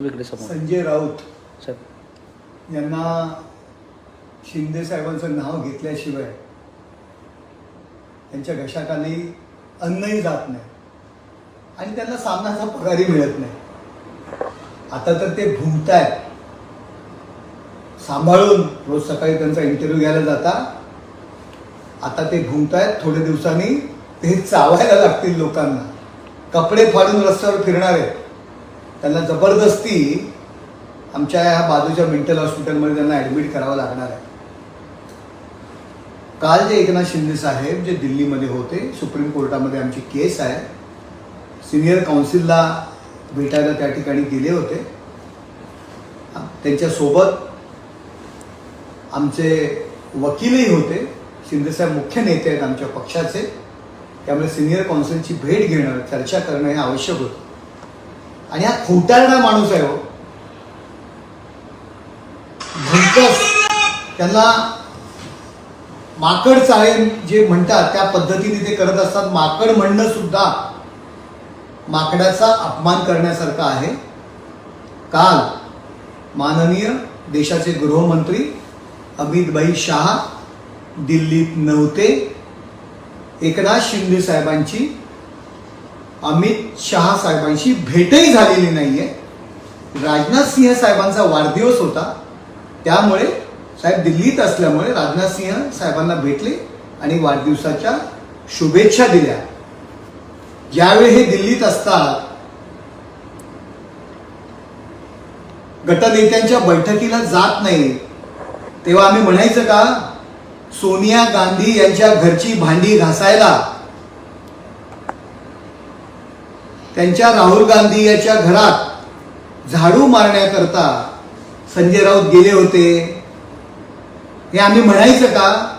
Sanjay Raut sir. यांना शिंदे साहेबांचं नाव घेतल्याशिवाय त्यांच्या घशाखाली अन्नही जात नाही. आणि त्यांना सामनाचा पगारही मिळत नाही. आता तर ते भुंकतायत सांभाळून रोज सकाळी त्यांचा इंटरव्ह्यू घ्यायला जाता. आता ते भुंकतायत थोड्या दिवसांनी ते चावायला लागतील लोकांना. कपडे फाडून रस्त्यावर फिरणार. आहेत त्यांना जबरदस्ती आमच्या ह्या बाजूच्या मेंटल हॉस्पिटलमध्ये त्यांना ॲडमिट करावं लागणार आहे. काल जे एकनाथ शिंदे साहेब जे दिल्लीमध्ये होते सुप्रीम कोर्टामध्ये आमची केस आहे सिनियर काउन्सिलला भेटायला त्या ठिकाणी गेले होते. त्यांच्यासोबत आमचे वकीलही होते. शिंदेसाहेब मुख्य नेते आहेत आमच्या पक्षाचे. त्यामुळे सिनियर काउन्सिलची भेट घेणं चर्चा करणं हे आवश्यक होतं. आणि हा खोटारडा माणूस आहे हो. भलतंच त्यांना माकड चाळे जे म्हणतात त्या पद्धतीने ते करत असतात. माकड म्हणणं सुद्धा माकडाचा अपमान करण्यासारखं आहे. काल माननीय देशाचे गृहमंत्री अमितभाई शहा दिल्लीत नव्हते. एकनाथ शिंदे साहेबांची अमित शहा साहेबांशी भेटही झालेली नाहीये. राजनाथ सिंह साहेबांचा वाढदिवस होता. त्यामुळे साहेब दिल्लीत असल्यामुळे राजनाथ सिंह साहेबांना भेटले आणि वाढदिवसाच्या शुभेच्छा दिल्या. ज्यावेळी हे दिल्लीत असतात गटनेत्यांच्या बैठकीला जात नाही तेव्हा आम्ही म्हणायचं का? सोनिया गांधी यांच्या घरची भांडी घासायला त्यांच्या राहुल गांधी याच्या घरात झाडू मारण्याकरता संजय राऊत गेले होते. हे आम्ही म्हणायचं का?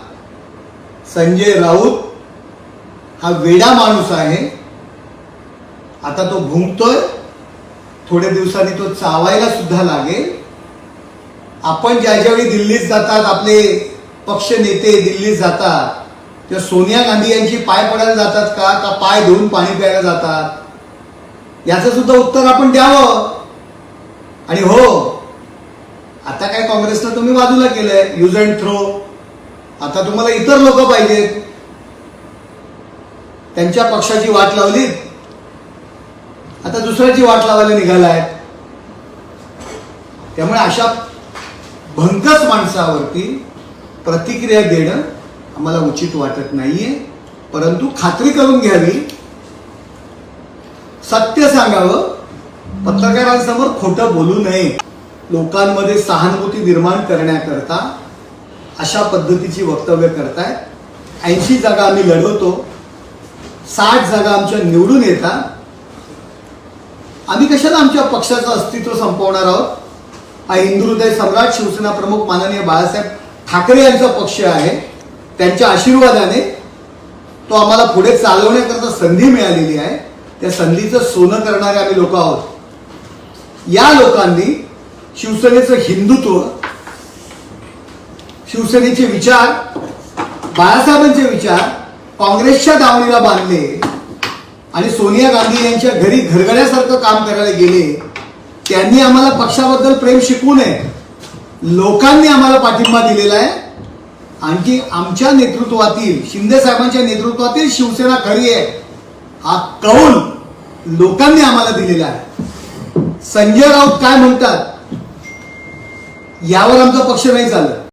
संजय राऊत हा वेडा माणूस आहे. आता तो भुंकतोय. थोड्या दिवसांनी तो चावायला सुद्धा लागेल. आपण ज्या ज्यावेळी दिल्लीत जातात आपले पक्ष नेते दिल्लीत जातात तेव्हा सोनिया गांधी यांची पाय पडायला जातात का? का पाय धुवून पाणी प्यायला जातात? याचं सुद्धा उत्तर आपण द्यावं. आणि हो आता काय काँग्रेसनं तुम्ही बाजूला केलंय युज अँड थ्रो आता तुम्हाला इतर लोक पाहिजेत. त्यांच्या पक्षाची वाट लावली आता दुसऱ्याची वाट लावायला निघालाय. त्यामुळे अशा भंकस माणसावरती प्रतिक्रिया देणं आम्हाला उचित वाटत नाहीये. परंतु खात्री करून घ्यावी. सत्य सांगावं. पत्रकारांसमोर खोटं बोलू नये. लोकांमध्ये सहानुभूती निर्माण करण्याकरता अशा पद्धतीची वक्तव्य करतायत. ऐंशी जागा आम्ही लढवतो. साठ जागा आमच्या निवडून येतात. आम्ही कशाला आमच्या पक्षाचं अस्तित्व संपवणार आहोत? हा हिंदू हृदय सम्राट शिवसेना प्रमुख माननीय बाळासाहेब ठाकरे यांचा पक्ष आहे. त्यांच्या आशीर्वादाने तो आम्हाला पुढे चालवण्याकरता संधी मिळालेली आहे. त्या संधीचं सोनं करणारे आम्ही लोक आहोत. या लोकांनी शिवसेनेचं हिंदुत्व शिवसेनेचे विचार बाळासाहेबांचे विचार काँग्रेसच्या दावणीला बांधले आणि सोनिया गांधी यांच्या घरी घरगड्यासारखं काम करायला गेले. त्यांनी आम्हाला पक्षाबद्दल प्रेम शिकवू नये. लोकांनी आम्हाला पाठिंबा दिलेला आहे. आणखी आमच्या नेतृत्वातील शिंदे साहेबांच्या नेतृत्वातील शिवसेना खरी आहे. हा कौल लोकांनी आम्हाला दिलेला आहे. संजय राऊत काय म्हणतात? यावर आमचा पक्ष नाही चालत.